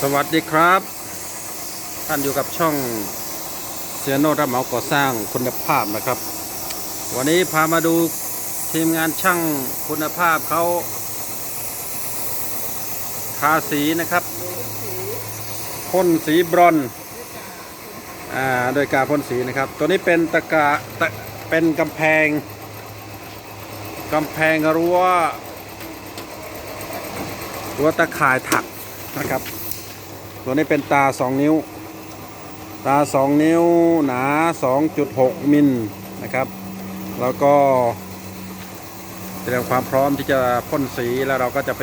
สวัสดีครับ ท่านอยู่กับช่องเซียโนรับเหมาก่อสร้างคุณภาพนะครับ วันนี้พามาดูทีมงานช่างคุณภาพเขาทาสีนะครับพ่นสีบรอนอ่าโดยการพ่นสีนะครับ ตัวนี้เป็นตะกะตะเป็นกำแพงกำแพงรั้ว รั้วตะข่ายถักนะครับ ตัวนี้เป็นตา 2 นิ้ว ตา 2 นิ้วหนา 2.6 มิลนะครับ แล้วก็เตรียมความพร้อมที่จะพ่นสีแล้วเราก็จะไป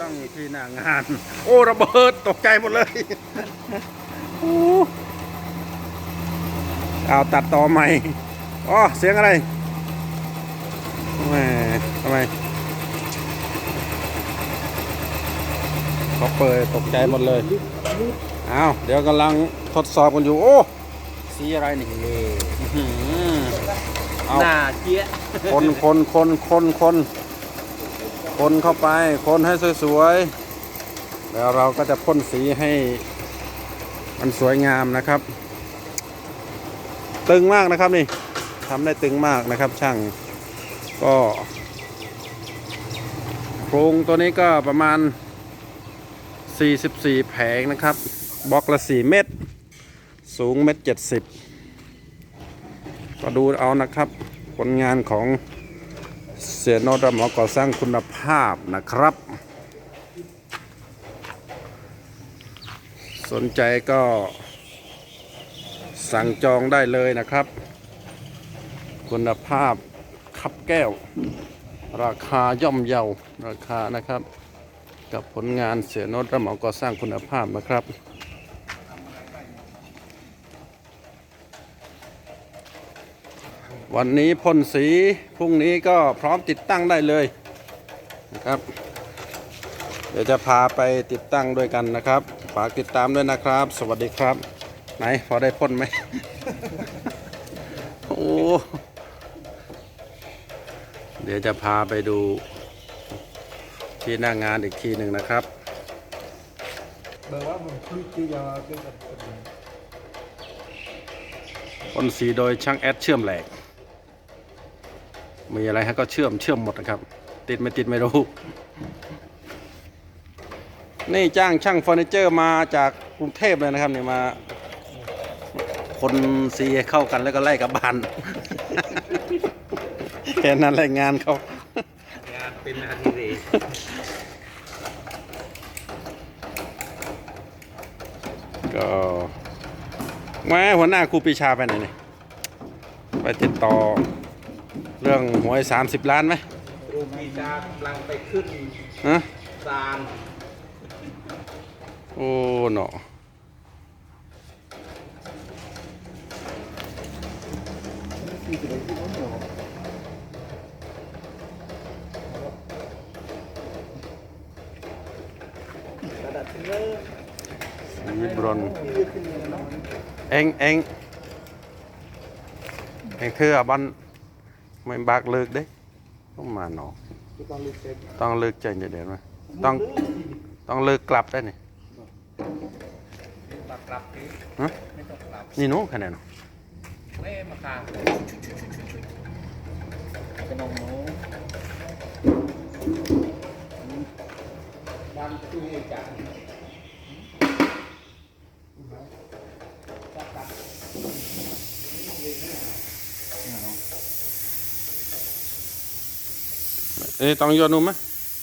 ตั้งที่หน้างาน โอ้ระเบิดตกใจหมดเลยโอ้เอาตัดต่อใหม่อ๋อเสียงอะไรแหมทำไม เขาเปิดตกใจหมดเลยเอาเดี๋ยวกำลังทดสอบกันอยู่ โอ้ สีอะไรนี่อื้อหือเอาหน้าเจี๊ยะคนคนคนคนคนคนเข้าไป คนให้สวยๆ แล้วเราก็จะพ่นสีให้มันสวยงามนะครับ ตึงมากนะครับนี่ทำได้ตึงมากนะครับ ช่างก็โครงตัวนี้ก็ประมาณ 44 แผงนะครับ บล็อกละ 4 เมตร สูงเมตร 70 ก็ดูเอานะครับ ผลงานของเสียโนดหมาก่อสร้างคุณภาพนะครับ สนใจก็สั่งจองได้เลยนะครับ คุณภาพคับแก้ว ราคาย่อมเยาราคานะครับ กับผลงานเสียโนดรับเหมาก่อสร้างคุณภาพนะครับ วันนี้พ่นสีพรุ่งนี้ก็พร้อมติดตั้งได้เลยนะครับ เดี๋ยวจะพาไปติดตั้งด้วยกันนะครับฝากติดตามด้วยนะครับ สวัสดีครับ ไหนพอได้พ่นไหมโอ้เดี๋ยวจะพาไปดู ที่หน้างงานอีกทีหนึ่งนะครับคนแบบพ่นสีโดยช่างแอดเชื่อมแหลก มีอะไรฮะก็เชื่อมเชื่อมหมดนะครับ ติดไม่ติดไม่รู้ นี่จ้างช่างเฟอร์นิเจอร์มาจากกรุงเทพเลยนะครับเนี่ยมา คนสีเข้ากันแล้วก็ไล่กลับบ้าน แค่นั้นแหละงานเขา งานเป็นงานที่ดี ก็แม่หัวหน้าครูปรีชาไปไหนเนี่ยไปติดต่อเรื่องหวย30ล้านไหมครูปีชากำลังไปขึ้นฮะศาลโอ้เนาะ สีบรอนเองเองเองเธอบันไม่บากเลิกเด้ต้องมาเนาะต้องเซ็ตต้องเลิกใจเด็ดๆไหมต้องต้องเลิกกลับได้นี่มากลับที่ฮะไม่ต้องกลับนี่นู้คะแนนเล่มาคางเป็นน้องนูบ้านตู้จ่า เอ้ยต้อ